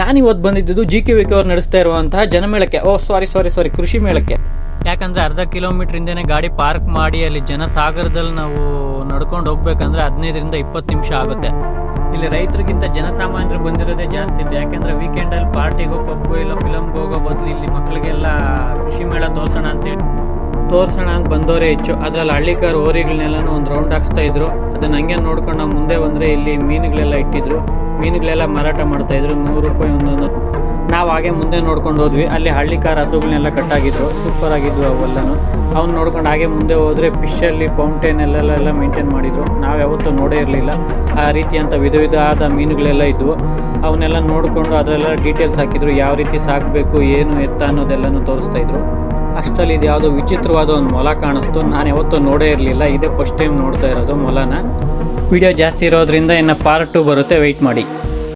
ನಾನು ಇವತ್ತು ಬಂದಿದ್ದು ಜಿ ಕೆ ವಿ ಕೆ ಅವ್ರು ನಡೆಸ್ತಾ ಇರುವಂತಹ ಜನಮೇಳಕ್ಕೆ. ಓ ಸಾರಿ ಸಾರಿ ಸಾರಿ ಕೃಷಿ ಮೇಳಕ್ಕೆ. ಯಾಕಂದ್ರೆ ಅರ್ಧ ಕಿಲೋಮೀಟರ್ ಹಿಂದೆನೆ ಗಾಡಿ ಪಾರ್ಕ್ ಮಾಡಿ ಅಲ್ಲಿ ಜನಸಾಗರದಲ್ಲಿ ನಾವು ನಡ್ಕೊಂಡು ಹೋಗ್ಬೇಕಂದ್ರೆ ಹದಿನೈದರಿಂದ ಇಪ್ಪತ್ತು ನಿಮಿಷ ಆಗುತ್ತೆ. ಇಲ್ಲಿ ರೈತರಿಗಿಂತ ಜನಸಾಮಾನ್ಯರು ಬಂದಿರೋದೇ ಜಾಸ್ತಿ ಇತ್ತು. ಯಾಕಂದ್ರೆ ವೀಕೆಂಡಲ್ಲಿ ಪಾರ್ಟಿಗೋ ಪಬ್ಗೋ ಇಲ್ಲ ಫಿಲಮ್ಗೆ ಹೋಗೋ ಬದಲು ಇಲ್ಲಿ ಮಕ್ಕಳಿಗೆಲ್ಲ ಕೃಷಿ ಮೇಳ ತೋರ್ಸೋಣ ಅಂತೇಳಿ ತೋರ್ಸೋಣ ಅಂತ ಬಂದವರೇ ಹೆಚ್ಚು. ಅದ್ರಲ್ಲಿ ಹಳ್ಳಿಕಾರ್ ಓರಿಗಳನ್ನೆಲ್ಲನೂ ಒಂದು ರೌಂಡ್ ಹಾಕ್ಸ್ತಾ ಇದ್ರು. ಅದನ್ನ ಹಂಗೆ ನೋಡ್ಕೊಂಡು ಮುಂದೆ ಬಂದ್ರೆ ಇಲ್ಲಿ ಮೀನುಗಳೆಲ್ಲ ಇಟ್ಟಿದ್ರು. ಮೀನುಗಳೆಲ್ಲ ಮಾರಾಟ ಮಾಡ್ತಾ ಇದ್ರು. ನೂರು ರೂಪಾಯಿ ಒಂದೊಂದು. ನಾವು ಹಾಗೆ ಮುಂದೆ ನೋಡ್ಕೊಂಡು ಹೋದ್ವಿ. ಅಲ್ಲಿ ಹಳ್ಳಿಕಾರ್ ಹಸುಗಳನ್ನೆಲ್ಲ ಕಟ್ಟಾಗಿದ್ರು. ಸೂಪರ್ ಆಗಿದ್ವು ಅವೆಲ್ಲನೂ. ಅವ್ನು ನೋಡ್ಕೊಂಡು ಹಾಗೆ ಮುಂದೆ ಹೋದ್ರೆ ಫಿಶಲ್ಲಿ ಫೌಂಟೇನ್ ಎಲ್ಲ ಮೇಂಟೈನ್ ಮಾಡಿದ್ರು. ನಾವು ಯಾವತ್ತೂ ನೋಡೇ ಇರಲಿಲ್ಲ. ಆ ರೀತಿಯಂಥ ವಿಧ ವಿಧವಾದ ಮೀನುಗಳೆಲ್ಲ ಇದ್ವು. ಅವನ್ನೆಲ್ಲ ನೋಡಿಕೊಂಡು ಅದರೆಲ್ಲ ಡೀಟೇಲ್ಸ್ ಹಾಕಿದ್ರು. ಯಾವ ರೀತಿ ಸಾಕಬೇಕು, ಏನು ಎತ್ತ ಅನ್ನೋದೆಲ್ಲನೂ ತೋರಿಸ್ತಾ ಇದ್ರು. ಅಷ್ಟರಲ್ಲಿ ಇದು ಯಾವುದೋ ವಿಚಿತ್ರವಾದ ಒಂದು ಮೊಲ ಕಾಣಿಸ್ತು. ನಾನು ಯಾವತ್ತೂ ನೋಡೇ ಇರಲಿಲ್ಲ. ಇದೇ ಫಸ್ಟ್ ಟೈಮ್ ನೋಡ್ತಾ ಇರೋದು ಮೊಲನ. ವಿಡಿಯೋ ಜಾಸ್ತಿ ಇರೋದ್ರಿಂದ ಇನ್ನು ಪಾರ್ಟ್ ಟು ಬರುತ್ತೆ. ವೆಯ್ಟ್ ಮಾಡಿ.